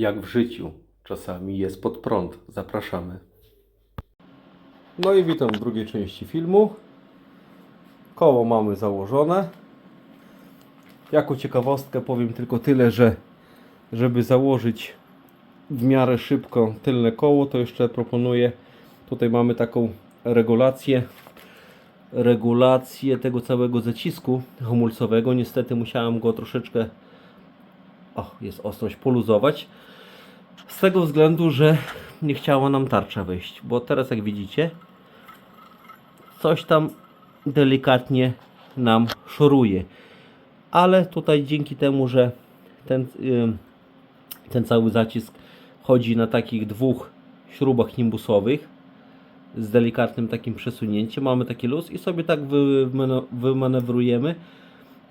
Jak w życiu czasami jest pod prąd. Zapraszamy. No i witam w drugiej części filmu. Koło mamy założone. Jako ciekawostkę powiem tylko tyle, że żeby założyć w miarę szybko tylne koło, to jeszcze proponuję tutaj mamy taką regulację regulację tego całego zacisku hamulcowego. Niestety musiałem go troszeczkę o, jest ostrość poluzować. Z tego względu, że nie chciała nam tarcza wyjść, bo teraz jak widzicie coś tam delikatnie nam szoruje. Ale tutaj dzięki temu, że ten, ten cały zacisk chodzi na takich dwóch śrubach nimbusowych z delikatnym takim przesunięciem, mamy taki luz i sobie tak wymanewrujemy,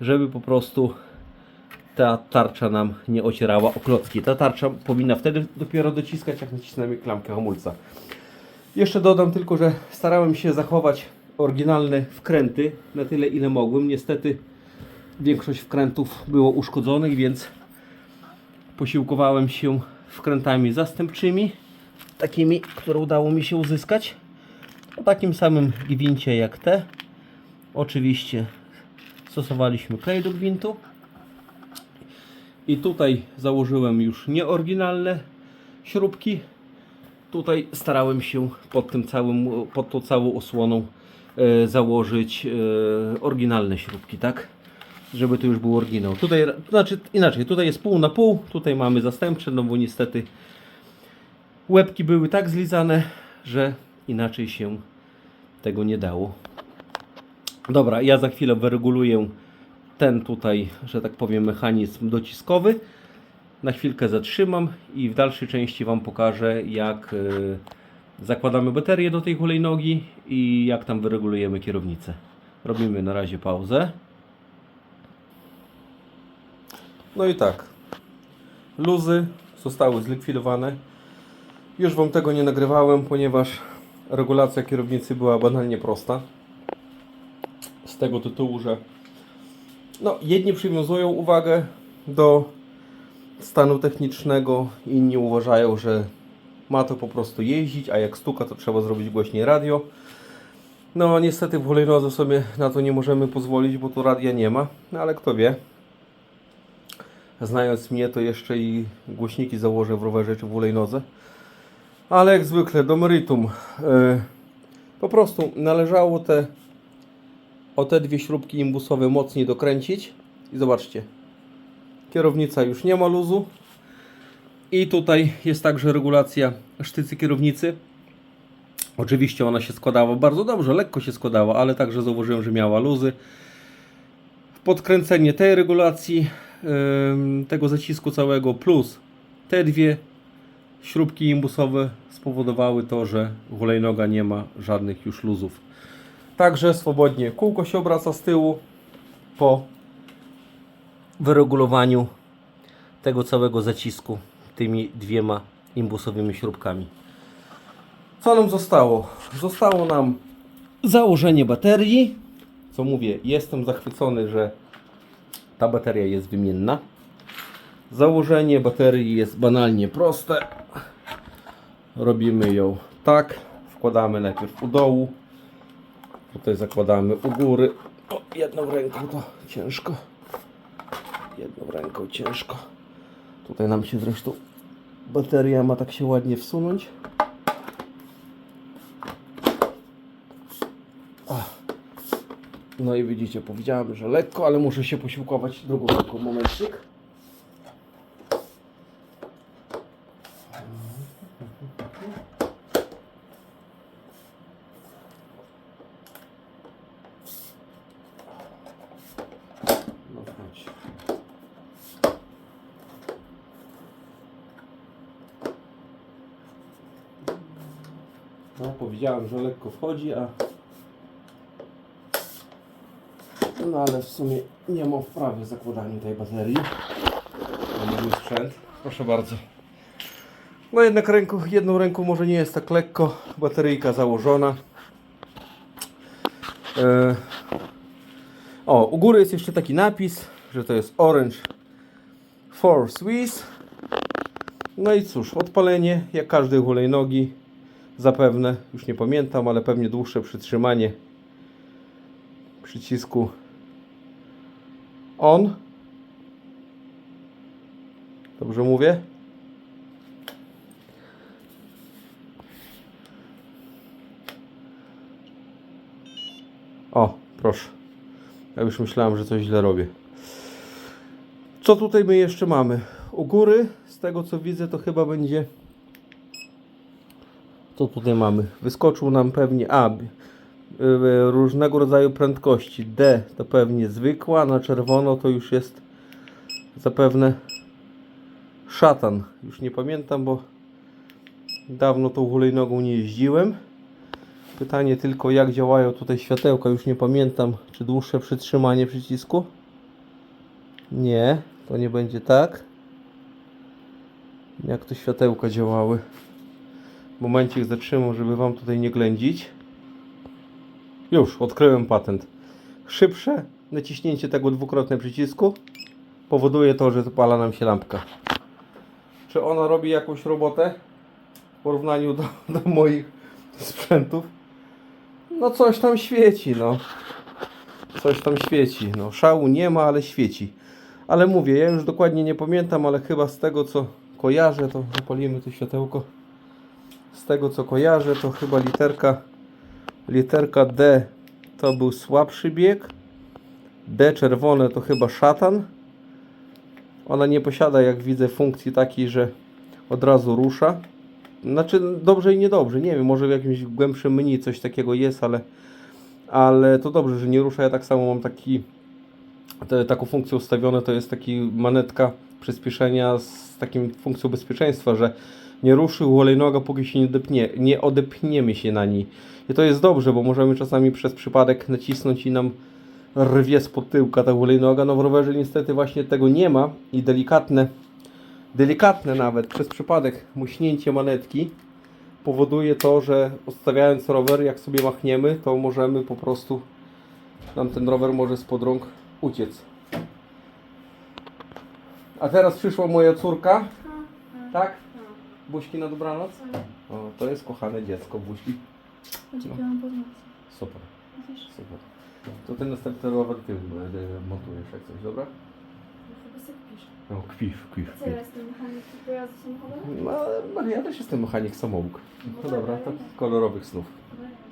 żeby po prostu ta tarcza nam nie ocierała o klocki. Ta tarcza powinna wtedy dopiero dociskać, jak nacisnemy klamkę hamulca. Jeszcze dodam tylko, że starałem się zachować oryginalne wkręty na tyle, ile mogłem. Niestety większość wkrętów było uszkodzonych, więc posiłkowałem się wkrętami zastępczymi, takimi, które udało mi się uzyskać. O takim samym gwincie jak te. Oczywiście stosowaliśmy klej do gwintu. I tutaj założyłem już nieoryginalne śrubki. Tutaj starałem się pod tym całym, pod tą całą osłoną e, założyć e, oryginalne śrubki, tak? Żeby to już był oryginał. Tutaj, znaczy inaczej, tutaj jest pół na pół, tutaj mamy zastępcze, no bo niestety łebki były tak zlizane, że inaczej się tego nie dało. Dobra, ja za chwilę wyreguluję ten tutaj, że tak powiem, mechanizm dociskowy. Na chwilkę zatrzymam i w dalszej części Wam pokażę, jak y, zakładamy baterię do tej hulajnogi i jak tam wyregulujemy kierownicę. Robimy na razie pauzę. No i tak. Luzy zostały zlikwidowane. Już Wam tego nie nagrywałem, ponieważ regulacja kierownicy była banalnie prosta. Z tego tytułu, że no, jedni przywiązują uwagę do stanu technicznego, inni uważają, że ma to po prostu jeździć, a jak stuka, to trzeba zrobić głośniej radio. No, niestety w hulajnodze sobie na to nie możemy pozwolić, bo tu radia nie ma, no, ale kto wie. Znając mnie, to jeszcze i głośniki założę w rowerze czy w hulajnodze. Ale jak zwykle, do meritum. Yy, po prostu należało te o te dwie śrubki imbusowe mocniej dokręcić i zobaczcie. Kierownica już nie ma luzu. I tutaj jest także regulacja sztycy kierownicy. Oczywiście ona się składała bardzo dobrze, lekko się składała, ale także zauważyłem, że miała luzy. Podkręcenie tej regulacji tego zacisku całego plus te dwie śrubki imbusowe spowodowały to, że hulajnoga nie ma żadnych już luzów Także swobodnie kółko się obraca z tyłu po wyregulowaniu tego całego zacisku tymi dwiema imbusowymi śrubkami. Co nam zostało? Zostało nam założenie baterii. Co mówię, jestem zachwycony, że ta bateria jest wymienna. Założenie baterii jest banalnie proste. Robimy ją tak. Wkładamy najpierw u dołu, Tutaj zakładamy u góry. O, jedną ręką to ciężko. Jedną ręką ciężko. Tutaj nam się zresztą bateria ma tak się ładnie wsunąć. No i widzicie, powiedziałem, że lekko, ale muszę się posiłkować drugą ręką. Momencik. No chodź. No, powiedziałem, że lekko wchodzi, a no ale w sumie nie mam wprawy w zakładaniu tej baterii. To mój sprzęt. Proszę bardzo. No jednak ręką, jedną ręką może nie jest tak lekko. Bateryjka założona. E, o, u góry jest jeszcze taki napis, że to jest Orange for Swiss. No i cóż, odpalenie jak każdy hulajnogi. Zapewne, już nie pamiętam, ale pewnie dłuższe przytrzymanie przycisku on. Dobrze mówię? O, proszę. Ja już myślałem, że coś źle robię. Co tutaj my jeszcze mamy? U góry, z tego co widzę, to chyba będzie. Co tutaj mamy? Wyskoczył nam pewnie A. b- y, Różnego rodzaju prędkości. D to pewnie zwykła, na czerwono to już jest zapewne szatan. Już nie pamiętam, bo dawno tą hulajnogą nie jeździłem. Pytanie tylko jak działają tutaj światełka, już nie pamiętam, czy dłuższe przytrzymanie przycisku? Nie, to nie będzie tak. Jak to światełka działały? Momencik zatrzymam, żeby Wam tutaj nie ględzić. Już, odkryłem patent. Szybsze naciśnięcie tego dwukrotne przycisku powoduje to, że zapala nam się lampka. Czy ona robi jakąś robotę w porównaniu do, do moich sprzętów? No coś tam świeci, no. Coś tam świeci. No, szału nie ma, ale świeci. Ale mówię, ja już dokładnie nie pamiętam, ale chyba z tego co kojarzę, to zapalimy to światełko. Z tego co kojarzę, to chyba literka literka D to był słabszy bieg. D czerwone to chyba szatan. Ona nie posiada, jak widzę, funkcji takiej, że od razu rusza. Znaczy dobrze i niedobrze, nie wiem, może w jakimś głębszym menu coś takiego jest, ale, ale to dobrze, że nie rusza. Ja tak samo mam taki, te, taką funkcję ustawione, to jest taki manetka przyspieszenia z takim funkcją bezpieczeństwa, że nie ruszy hulajnoga, póki się nie, depnie, nie odepniemy się na niej. I to jest dobrze, bo możemy czasami przez przypadek nacisnąć i nam rwie spod tyłka ta hulajnoga. No w rowerze niestety właśnie tego nie ma i delikatne delikatne nawet przez przypadek muśnięcie manetki powoduje to, że odstawiając rower, jak sobie machniemy, to możemy po prostu nam ten rower może spod rąk uciec. A teraz przyszła moja córka, tak? Buźki na dobranoc? O, to jest kochane dziecko, buźki. Oczekiwałam poznocy. Super, super. To ten następny rower ty montujesz jak coś, dobra? chyba sobie. No, kwiw, kwiw, Co ja jestem mechanik pojazdu samochodowego? No, no ja też jestem mechanik samouk. No dobra, to kolorowych snów.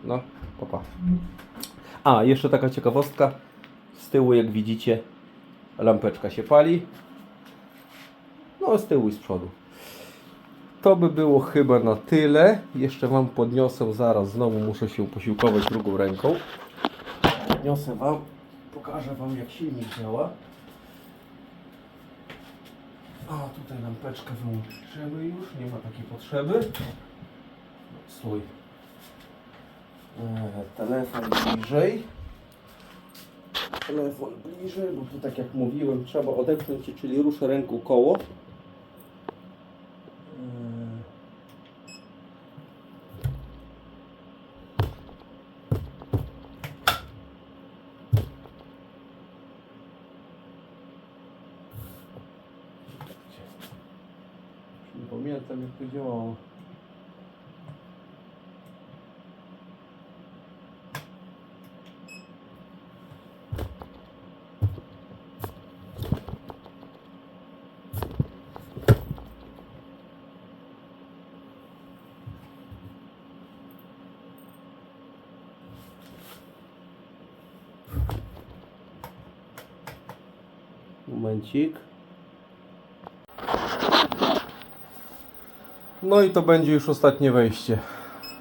No, papa. A, jeszcze taka ciekawostka. Z tyłu, jak widzicie, lampeczka się pali. No, z tyłu i z przodu. To by było chyba na tyle. Jeszcze Wam podniosę zaraz. Znowu muszę się posiłkować drugą ręką. Podniosę Wam, pokażę Wam jak silnik działa. O, tutaj lampeczkę wyłączymy już. Nie ma takiej potrzeby. No, Stój. E, telefon bliżej. Telefon bliżej, bo tu tak jak mówiłem, trzeba odepchnąć czyli ruszę ręką koło. E, Już Nie pamiętam jak to działało. Momencik. No i to będzie już ostatnie wejście.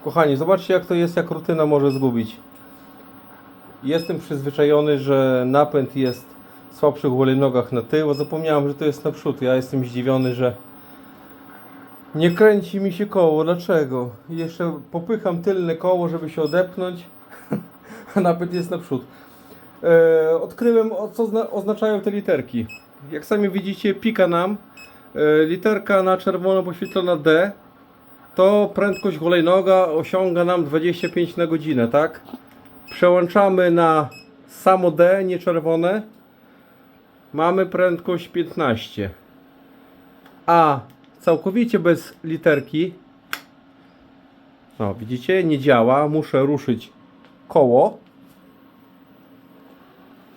Kochani, zobaczcie jak to jest, jak rutyna może zgubić. Jestem przyzwyczajony, że napęd jest w słabszych hulajnogach na tył, zapomniałem, że to jest naprzód. Ja jestem zdziwiony, że nie kręci mi się koło. Dlaczego? Jeszcze popycham tylne koło, żeby się odepchnąć, a napęd jest naprzód. E, odkryłem, co zna- oznaczają te literki. Jak sami widzicie, pika nam literka na czerwono poświetlona D, to prędkość hulajnoga osiąga nam 25 na godzinę, tak? Przełączamy na samo D, nie czerwone. Mamy prędkość 15. A całkowicie bez literki. No, widzicie, nie działa. Muszę ruszyć koło.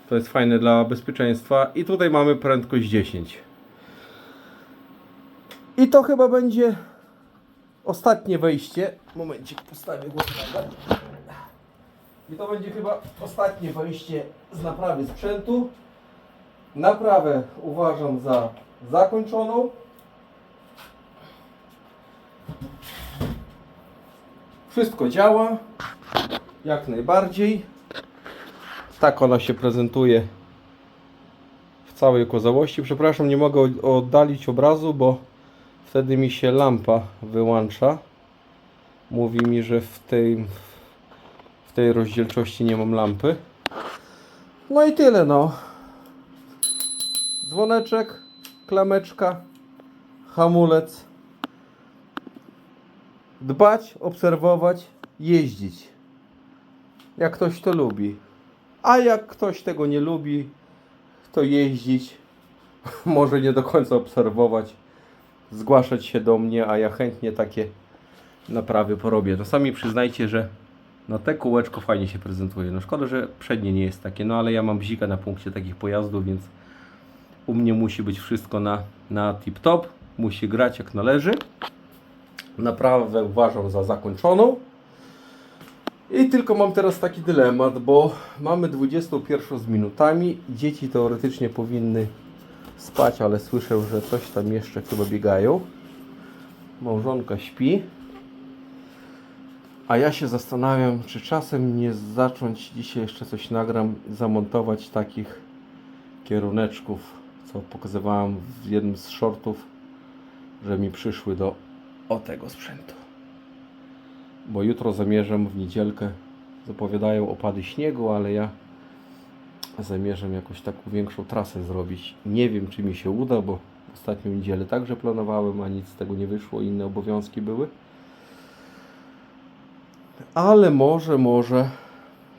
To jest fajne dla bezpieczeństwa. I tutaj mamy prędkość 10. I to chyba będzie ostatnie wejście. Momencik, postawię tutaj. I to będzie chyba ostatnie wejście z naprawy sprzętu. Naprawę uważam za zakończoną. Wszystko działa. Jak najbardziej. Tak ona się prezentuje w całej okazałości. Przepraszam, nie mogę od- oddalić obrazu, bo wtedy mi się lampa wyłącza. Mówi mi, że w tej, w tej rozdzielczości nie mam lampy. No i tyle, no. Dzwoneczek, klameczka, hamulec. Dbać, obserwować, jeździć. Jak ktoś to lubi. A jak ktoś tego nie lubi, to jeździć, może nie do końca obserwować, zgłaszać się do mnie, a ja chętnie takie naprawy porobię. To sami przyznajcie, że no te kółeczko fajnie się prezentuje. No szkoda, że przednie nie jest takie, no ale ja mam bzika na punkcie takich pojazdów, więc u mnie musi być wszystko na, na tip-top, musi grać jak należy. Naprawę uważam za zakończoną. I tylko mam teraz taki dylemat, bo mamy 21 z minutami. Dzieci teoretycznie powinny spać, ale słyszę, że coś tam jeszcze chyba biegają. Małżonka śpi. A ja się zastanawiam, czy czasem nie zacząć dzisiaj jeszcze coś nagram, zamontować takich kieruneczków, co pokazywałem w jednym z shortów, że mi przyszły do o tego sprzętu. Bo jutro zamierzam w niedzielkę, zapowiadają opady śniegu, ale ja zamierzam jakoś taką większą trasę zrobić. Nie wiem, czy mi się uda, bo ostatnią niedzielę także planowałem, a nic z tego nie wyszło, inne obowiązki były. Ale może, może.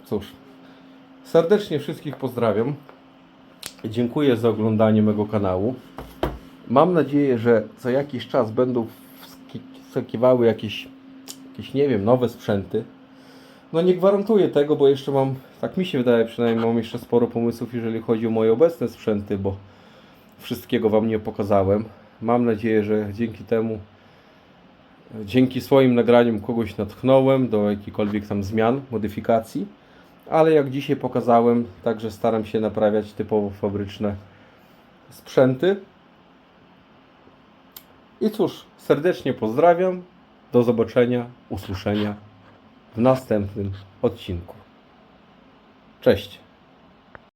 Cóż, serdecznie wszystkich pozdrawiam. Dziękuję za oglądanie mego kanału. Mam nadzieję, że co jakiś czas będą wskakiwały jakieś, jakieś, nie wiem, nowe sprzęty. No nie gwarantuję tego, bo jeszcze mam, tak mi się wydaje przynajmniej, mam jeszcze sporo pomysłów, jeżeli chodzi o moje obecne sprzęty, bo wszystkiego Wam nie pokazałem. Mam nadzieję, że dzięki temu, dzięki swoim nagraniom kogoś natchnąłem do jakichkolwiek tam zmian, modyfikacji. Ale jak dzisiaj pokazałem, także staram się naprawiać typowo fabryczne sprzęty. I cóż, serdecznie pozdrawiam. Do zobaczenia, usłyszenia w następnym odcinku. Cześć.